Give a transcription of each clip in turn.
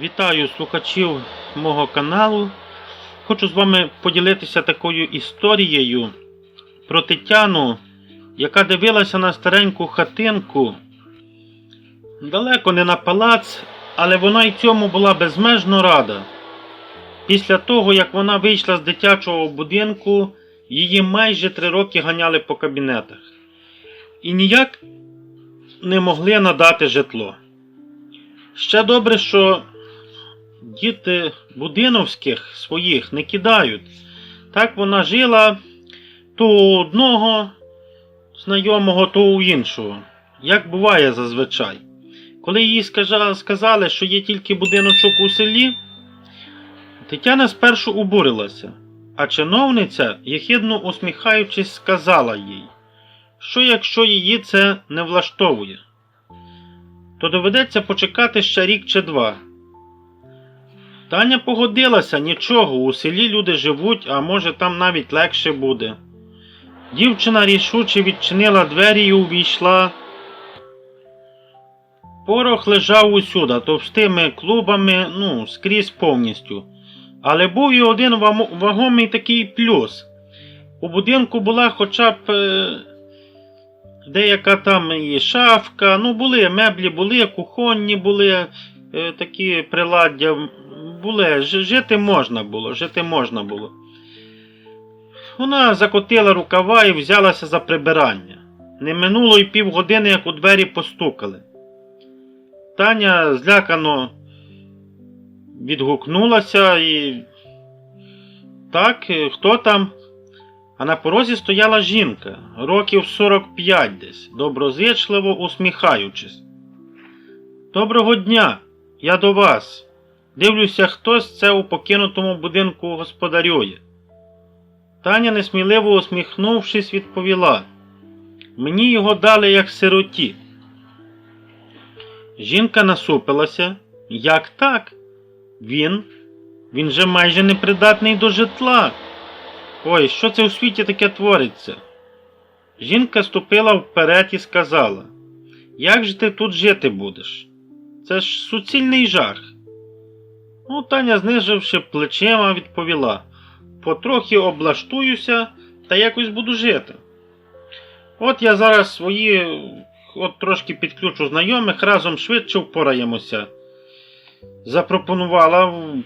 Вітаю слухачів мого каналу. Хочу з вами поділитися такою історією про Тетяну, яка дивилася на стареньку хатинку. Далеко не на палац, але вона й цьому була безмежно рада. Після того, як вона вийшла з дитячого будинку, її майже три роки ганяли по кабінетах. І ніяк не могли надати житло. Ще добре, що діти будиновських своїх не кидають. Так вона жила то у одного знайомого, то у іншого, як буває зазвичай. Коли їй сказали, що є тільки будиночок у селі, Тетяна спершу обурилася, а чиновниця, єхидно усміхаючись, сказала їй, що якщо її це не влаштовує, то доведеться почекати ще рік чи два. Таня погодилася, нічого, у селі люди живуть, а може там навіть легше буде. Дівчина рішуче відчинила двері і увійшла. Порох лежав усюди, товстими клубами, ну, скрізь повністю. Але був і один вагомий такий плюс. У будинку була хоча б е, деяка там і шафка, ну були меблі, були, кухонні були такі приладдя, були. Жити можна було, жити можна було. Вона закотила рукава і взялася за прибирання. Не минуло й півгодини, як у двері постукали. Таня злякано відгукнулася і. Так, е, хто там? А на порозі стояла жінка, років 45 десь, доброзичливо усміхаючись. Доброго дня, я до вас. Дивлюся, хтось це у покинутому будинку господарює. Таня, несміливо усміхнувшись, відповіла: Мені його дали як сироті. Жінка насупилася. Як так? Він? Він же майже непридатний до житла. Ой, що це у світі таке твориться? Жінка ступила вперед і сказала: Як же ти тут жити будеш? Це ж суцільний жах. Ну, Таня, зниживши плечима, відповіла: Потрохи облаштуюся та якось буду жити. От я зараз свої, от трошки підключу знайомих, разом швидше впораємося. Запропонувала, в,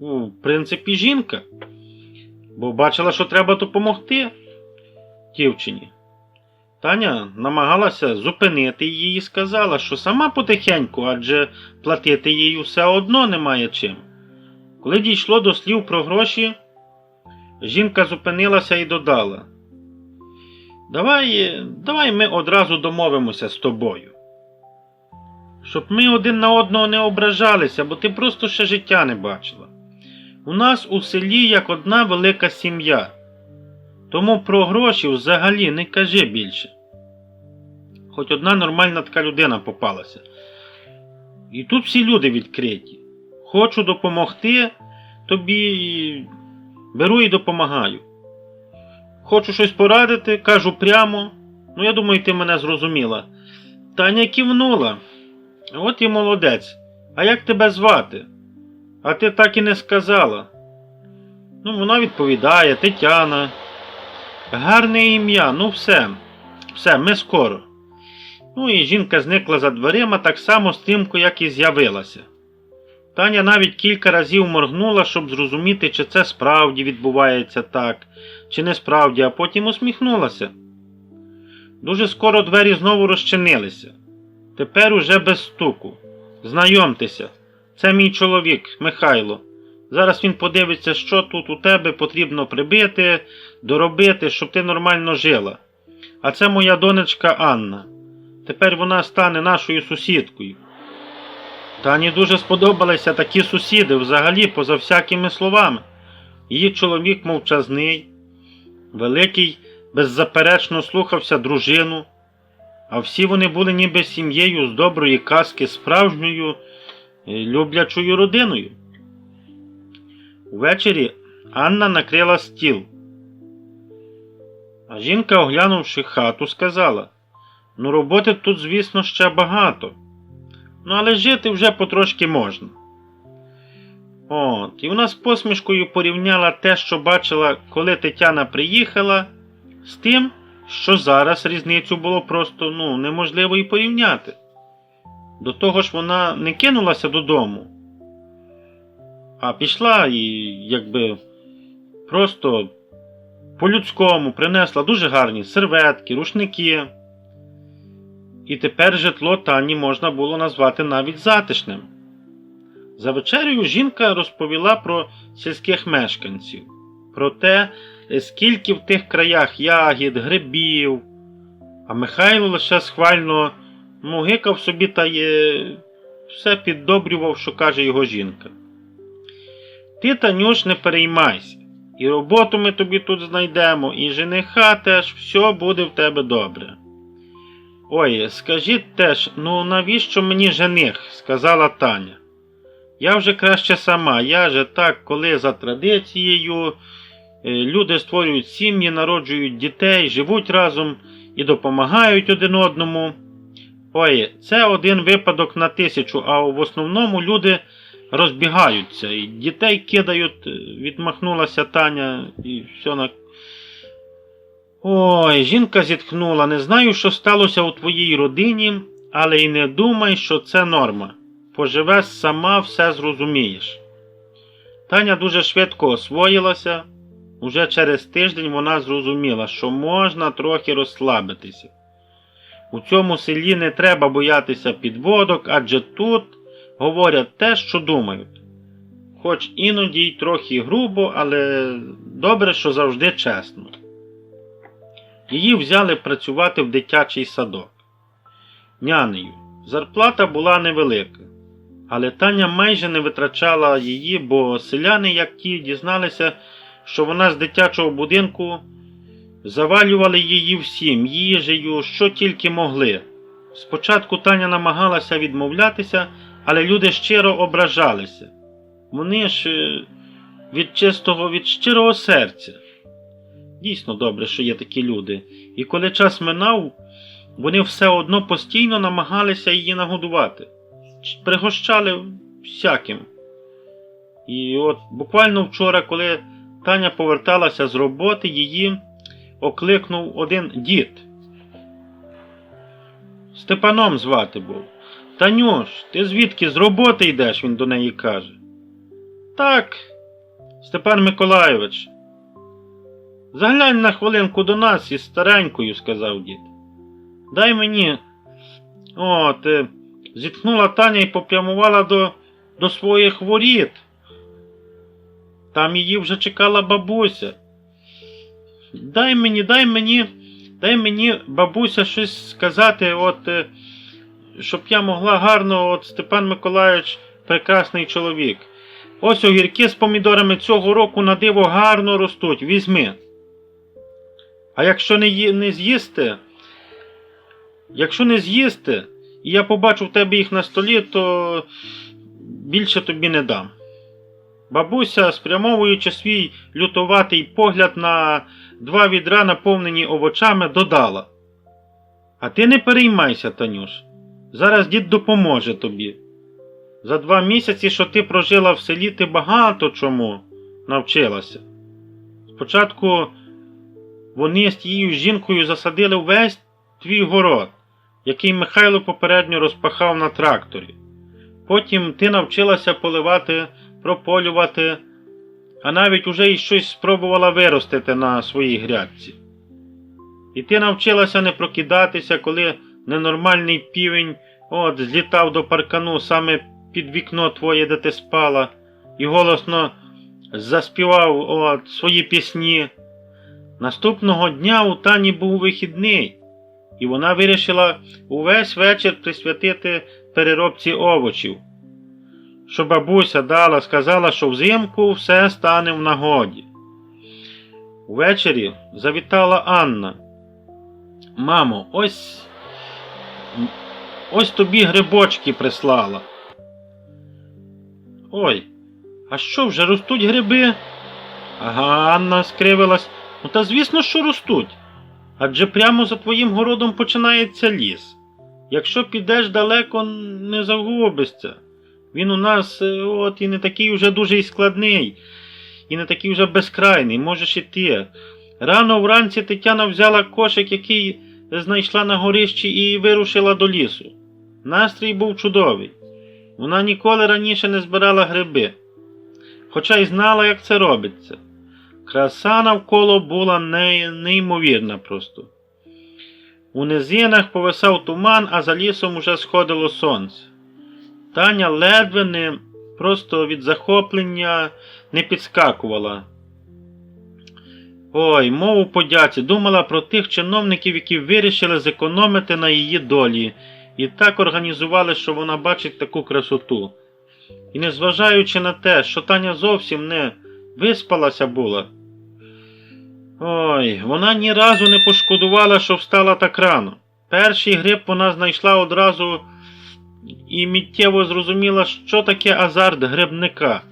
в принципі, жінка бо бачила, що треба допомогти дівчині. Таня намагалася зупинити її і сказала, що сама потихеньку, адже платити їй все одно немає чим. Коли дійшло до слів про гроші, жінка зупинилася і додала: Давай, давай ми одразу домовимося з тобою. Щоб ми один на одного не ображалися, бо ти просто ще життя не бачила. У нас у селі як одна велика сім'я. Тому про гроші взагалі не кажи більше. Хоч одна нормальна така людина попалася. І тут всі люди відкриті. Хочу допомогти, тобі беру і допомагаю. Хочу щось порадити, кажу прямо. Ну, я думаю, ти мене зрозуміла. Таня кивнула. От і молодець. А як тебе звати? А ти так і не сказала. Ну, вона відповідає, Тетяна. Гарне ім'я, ну все. Все, ми скоро. Ну і жінка зникла за дверима так само стрімко, як і з'явилася. Таня навіть кілька разів моргнула, щоб зрозуміти, чи це справді відбувається так, чи не справді, а потім усміхнулася. Дуже скоро двері знову розчинилися. Тепер уже без стуку. Знайомтеся. Це мій чоловік, Михайло. Зараз він подивиться, що тут у тебе потрібно прибити, доробити, щоб ти нормально жила. А це моя донечка Анна. Тепер вона стане нашою сусідкою. Тані дуже сподобалися такі сусіди, взагалі, поза всякими словами. Її чоловік мовчазний, великий, беззаперечно слухався дружину, а всі вони були ніби сім'єю з доброї казки, справжньою е, люблячою родиною. Увечері Анна накрила стіл. А жінка, оглянувши хату, сказала: Ну, роботи тут, звісно, ще багато. Ну, але жити вже потрошки можна. От, і вона з посмішкою порівняла те, що бачила, коли Тетяна приїхала, з тим, що зараз різницю було просто ну, неможливо і порівняти. До того ж вона не кинулася додому, а пішла і якби просто по-людському принесла дуже гарні серветки, рушники. І тепер житло Тані можна було назвати навіть затишним. За вечерею жінка розповіла про сільських мешканців, про те, скільки в тих краях ягід, грибів, а Михайло лише схвально мугикав собі та є все піддобрював, що каже його жінка. Ти, Танюш, не переймайся, і роботу ми тобі тут знайдемо, і жениха теж все буде в тебе добре. Ой, скажіть теж, ну навіщо мені жених? сказала Таня. Я вже краще сама. Я же так, коли за традицією е, люди створюють сім'ї, народжують дітей, живуть разом і допомагають один одному. Ой, це один випадок на тисячу, а в основному люди розбігаються і дітей кидають, е, відмахнулася Таня і все на. Ой, жінка зітхнула. Не знаю, що сталося у твоїй родині, але й не думай, що це норма. Поживеш сама, все зрозумієш. Таня дуже швидко освоїлася. Уже через тиждень вона зрозуміла, що можна трохи розслабитися. У цьому селі не треба боятися підводок, адже тут говорять те, що думають. Хоч іноді й трохи грубо, але добре, що завжди чесно. Її взяли працювати в дитячий садок. Нянею. Зарплата була невелика, але Таня майже не витрачала її, бо селяни, як ті, дізналися, що вона з дитячого будинку завалювали її всім, їжею, що тільки могли. Спочатку Таня намагалася відмовлятися, але люди щиро ображалися. Вони ж е, від чистого, від щирого серця. Дійсно добре, що є такі люди. І коли час минав, вони все одно постійно намагалися її нагодувати. Пригощали всяким. І от буквально вчора, коли Таня поверталася з роботи, її окликнув один дід. Степаном звати був. Танюш, ти звідки з роботи йдеш? він до неї каже. Так, Степан Миколайович. Заглянь на хвилинку до нас із старенькою, сказав дід. Дай мені. От, зітхнула Таня і попрямувала до, до своїх воріт. Там її вже чекала бабуся. Дай мені, дай мені, дай мені, бабуся, щось сказати, от, е, щоб я могла гарно, от Степан Миколайович, прекрасний чоловік. Ось огірки з помідорами цього року на диво гарно ростуть. Візьми. А якщо не, не з'їсти, якщо не з'їсти, і я побачу в тебе їх на столі, то більше тобі не дам. Бабуся, спрямовуючи свій лютуватий погляд на два відра, наповнені овочами, додала. А ти не переймайся, Танюш. Зараз дід допоможе тобі. За два місяці, що ти прожила в селі, ти багато чому навчилася. Спочатку вони з тією жінкою засадили весь твій город, який Михайло попередньо розпахав на тракторі. Потім ти навчилася поливати, прополювати, а навіть уже й щось спробувала виростити на своїй грядці. І ти навчилася не прокидатися, коли ненормальний півень от злітав до паркану саме під вікно твоє, де ти спала, і голосно заспівав от, свої пісні. Наступного дня у Тані був вихідний, і вона вирішила увесь вечір присвятити переробці овочів. Що бабуся дала, сказала, що взимку все стане в нагоді. Увечері завітала Анна. Мамо, ось ось тобі грибочки прислала. Ой, а що вже ростуть гриби? Ага, Анна скривилась. Ну та звісно, що ростуть. Адже прямо за твоїм городом починається ліс. Якщо підеш далеко, не загубишся. Він у нас е, от і не такий вже дуже і складний, і не такий вже безкрайний, можеш іти. Рано вранці Тетяна взяла кошик, який знайшла на горищі, і вирушила до лісу. Настрій був чудовий. Вона ніколи раніше не збирала гриби, хоча й знала, як це робиться. Краса навколо була не- неймовірна просто. У низинах повисав туман, а за лісом уже сходило сонце. Таня ледве не просто від захоплення не підскакувала. Ой, мову подяці, думала про тих чиновників, які вирішили зекономити на її долі, і так організували, що вона бачить таку красоту. І незважаючи на те, що Таня зовсім не виспалася була. Ой, вона ні разу не пошкодувала, що встала так рано. Перший гриб вона знайшла одразу і миттєво зрозуміла, що таке азарт грибника.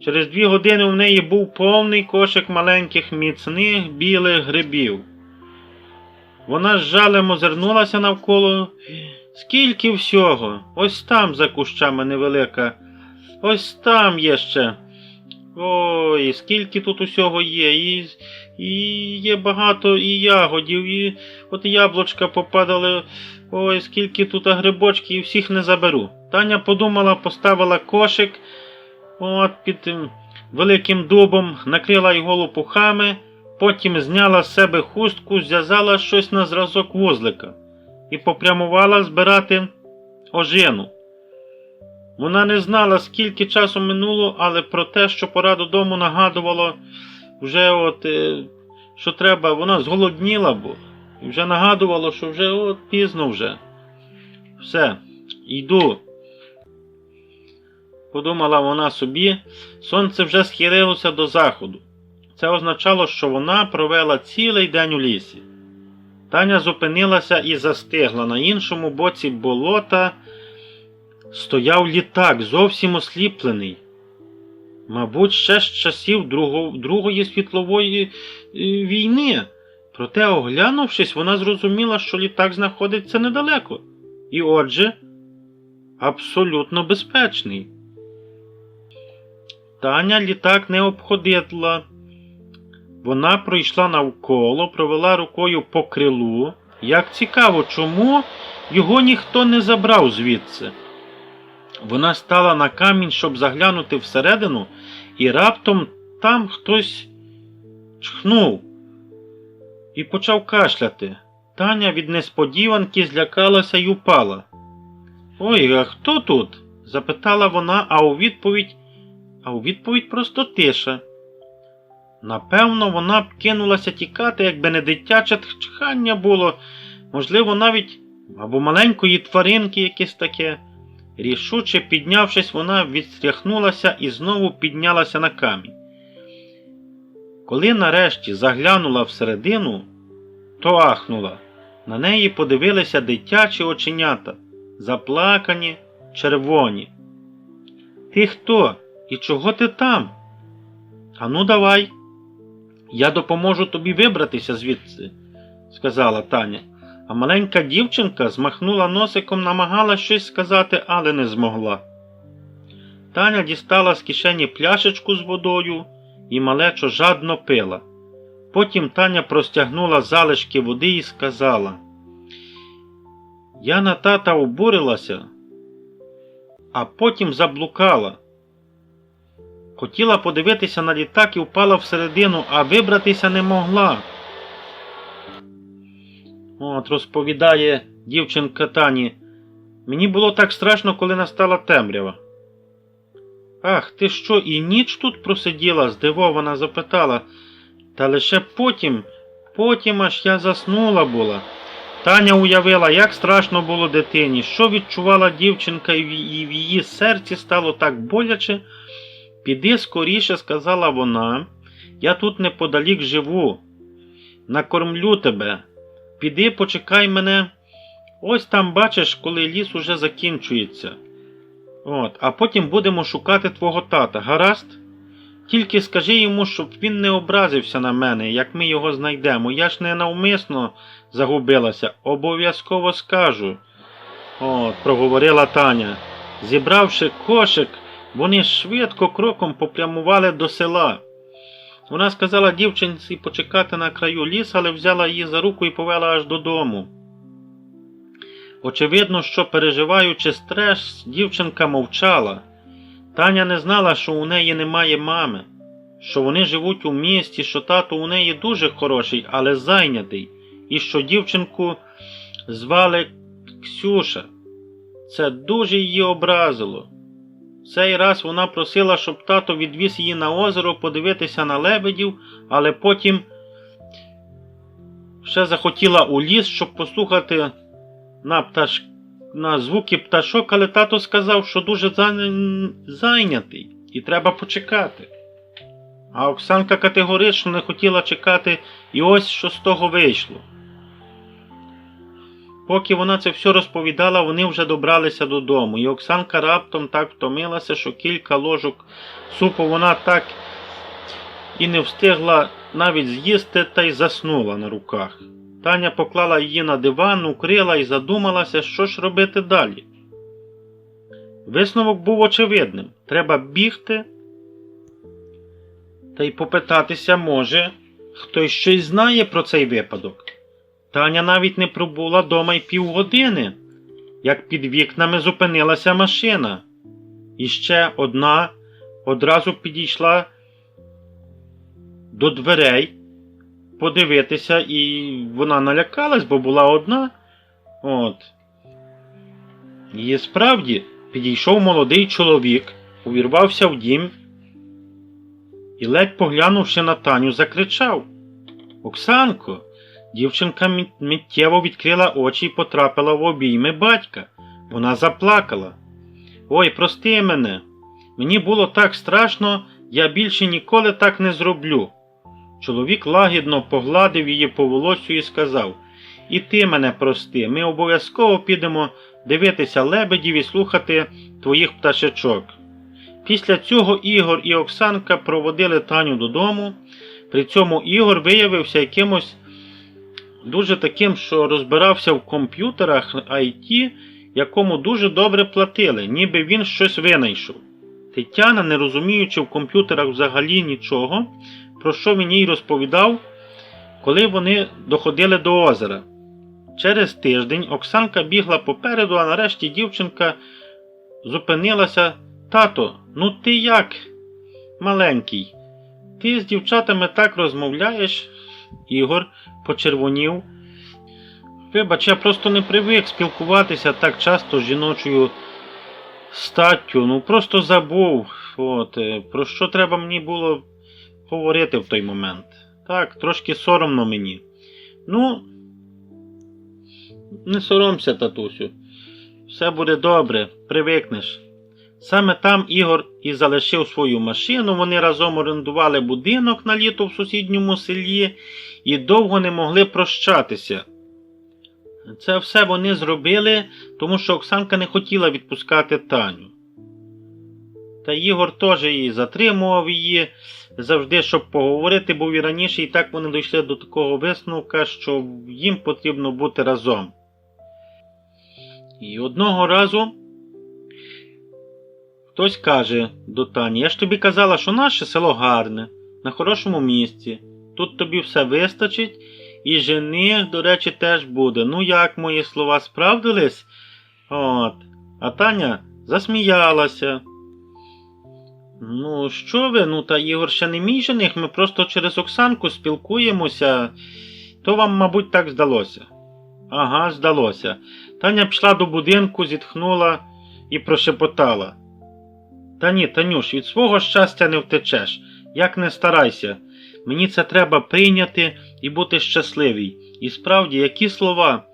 Через дві години у неї був повний кошик маленьких міцних білих грибів. Вона з жалем озирнулася навколо. Скільки всього? Ось там за кущами невелика. Ось там є ще. Ой, скільки тут усього є. І, і є багато і ягодів, і от яблучка попадали. Ой, скільки тут грибочків, і всіх не заберу. Таня подумала, поставила кошик от під великим дубом, накрила його лопухами, потім зняла з себе хустку, зв'язала щось на зразок вузлика і попрямувала збирати ожину. Вона не знала, скільки часу минуло, але про те, що пора додому нагадувало вже от, е, що треба, вона зголодніла бо. І вже нагадувало, що вже от пізно вже. Все, йду. Подумала вона собі, сонце вже схилилося до заходу. Це означало, що вона провела цілий день у лісі. Таня зупинилася і застигла. На іншому боці болота стояв літак, зовсім осліплений. Мабуть, ще з часів Друго- Другої світлової е, війни. Проте, оглянувшись, вона зрозуміла, що літак знаходиться недалеко. І отже, абсолютно безпечний. Таня літак не обходила. Вона пройшла навколо, провела рукою по крилу. Як цікаво, чому його ніхто не забрав звідси. Вона стала на камінь, щоб заглянути всередину, і раптом там хтось чхнув і почав кашляти. Таня від несподіванки злякалася й упала. Ой, а хто тут? запитала вона, а у відповідь, а у відповідь просто тиша. Напевно, вона б кинулася тікати, якби не дитяче чхання було, можливо, навіть або маленької тваринки якесь таке. Рішуче піднявшись, вона відстряхнулася і знову піднялася на камінь. Коли нарешті заглянула всередину, то ахнула. На неї подивилися дитячі оченята, заплакані, червоні. Ти хто? І чого ти там? Ану, давай. Я допоможу тобі вибратися звідси, сказала Таня. А маленька дівчинка змахнула носиком, намагала щось сказати, але не змогла. Таня дістала з кишені пляшечку з водою і малечо жадно пила. Потім Таня простягнула залишки води і сказала: Я на тата обурилася, а потім заблукала. Хотіла подивитися на літак і впала всередину, а вибратися не могла. От, розповідає дівчинка Тані. Мені було так страшно, коли настала темрява. Ах, ти що, і ніч тут просиділа? здивована запитала. Та лише потім, потім аж я заснула була. Таня уявила, як страшно було дитині, що відчувала дівчинка, і в- її серці стало так боляче. Піди скоріше, сказала вона, я тут неподалік живу. Накормлю тебе. Піди почекай мене. Ось там бачиш, коли ліс уже закінчується. От, а потім будемо шукати твого тата, гаразд? Тільки скажи йому, щоб він не образився на мене, як ми його знайдемо. Я ж не навмисно загубилася, обов'язково скажу. От, проговорила Таня. Зібравши кошик, вони швидко кроком попрямували до села. Вона сказала дівчинці почекати на краю лісу, але взяла її за руку і повела аж додому. Очевидно, що переживаючи стрес, дівчинка мовчала. Таня не знала, що у неї немає мами, що вони живуть у місті, що тато у неї дуже хороший, але зайнятий, і що дівчинку звали Ксюша. Це дуже її образило. Цей раз вона просила, щоб тато відвіз її на озеро подивитися на лебедів, але потім ще захотіла у ліс, щоб послухати на, пташ... на звуки пташок, але тато сказав, що дуже зайнятий і треба почекати. А Оксанка категорично не хотіла чекати, і ось що з того вийшло. Поки вона це все розповідала, вони вже добралися додому, і Оксанка раптом так втомилася, що кілька ложок супу вона так і не встигла навіть з'їсти та й заснула на руках. Таня поклала її на диван, укрила і задумалася, що ж робити далі. Висновок був очевидним треба бігти та й попитатися, може, хтось щось знає про цей випадок. Таня навіть не пробула дома й півгодини, як під вікнами зупинилася машина. І ще одна одразу підійшла до дверей подивитися, і вона налякалась, бо була одна. От. І справді підійшов молодий чоловік, увірвався в дім і, ледь поглянувши на Таню, закричав Оксанко! Дівчинка миттєво відкрила очі і потрапила в обійми батька. Вона заплакала. Ой, прости мене. Мені було так страшно, я більше ніколи так не зроблю. Чоловік лагідно погладив її по волосю і сказав: І ти мене прости, ми обов'язково підемо дивитися лебедів і слухати твоїх пташечок. Після цього Ігор і Оксанка проводили Таню додому. При цьому Ігор виявився якимось дуже таким, що розбирався в комп'ютерах IT, якому дуже добре платили, ніби він щось винайшов. Тетяна, не розуміючи в комп'ютерах взагалі нічого, про що він їй розповідав, коли вони доходили до озера. Через тиждень Оксанка бігла попереду, а нарешті дівчинка зупинилася. Тато, ну ти як? Маленький. Ти з дівчатами так розмовляєш? Ігор почервонів. Вибач, я просто не привик спілкуватися так часто з жіночою статтю. Ну просто забув. От, е, про що треба мені було говорити в той момент. Так, трошки соромно мені. Ну, не соромся, татусю. Все буде добре, привикнеш. Саме там Ігор і залишив свою машину. Вони разом орендували будинок на літо в сусідньому селі і довго не могли прощатися. Це все вони зробили, тому що Оксанка не хотіла відпускати Таню. Та Ігор теж її затримував її завжди, щоб поговорити, був і раніше, і так вони дійшли до такого висновка, що їм потрібно бути разом. І одного разу хтось каже до Тані, я ж тобі казала, що наше село гарне, на хорошому місці. Тут тобі все вистачить, і жених, до речі, теж буде. Ну як мої слова справдились? От. А Таня засміялася. Ну, що ви? Ну, та Ігор ще не мій жених, ми просто через Оксанку спілкуємося. То вам, мабуть, так здалося. Ага, здалося. Таня пішла до будинку, зітхнула і прошепотала. Та ні, Танюш, від свого щастя не втечеш. Як не старайся. Мені це треба прийняти і бути щасливій. І справді, які слова?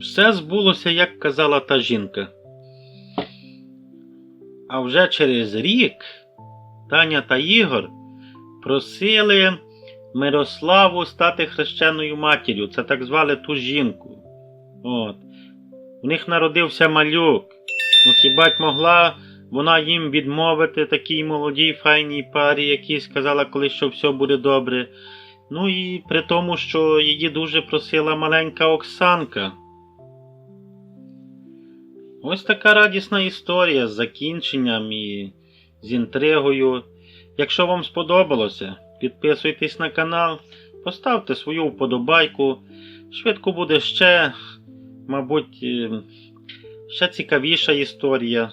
Все збулося, як казала та жінка. А вже через рік Таня та Ігор просили Мирославу стати хрещеною матір'ю. Це так звали ту жінку. От. У них народився малюк. Ну хіба й могла вона їм відмовити такій молодій файній парі, якій сказала колись, що все буде добре. Ну і при тому, що її дуже просила маленька Оксанка. Ось така радісна історія з закінченням і з інтригою. Якщо вам сподобалося, підписуйтесь на канал, поставте свою вподобайку. Швидко буде ще, мабуть, е, ще цікавіша історія.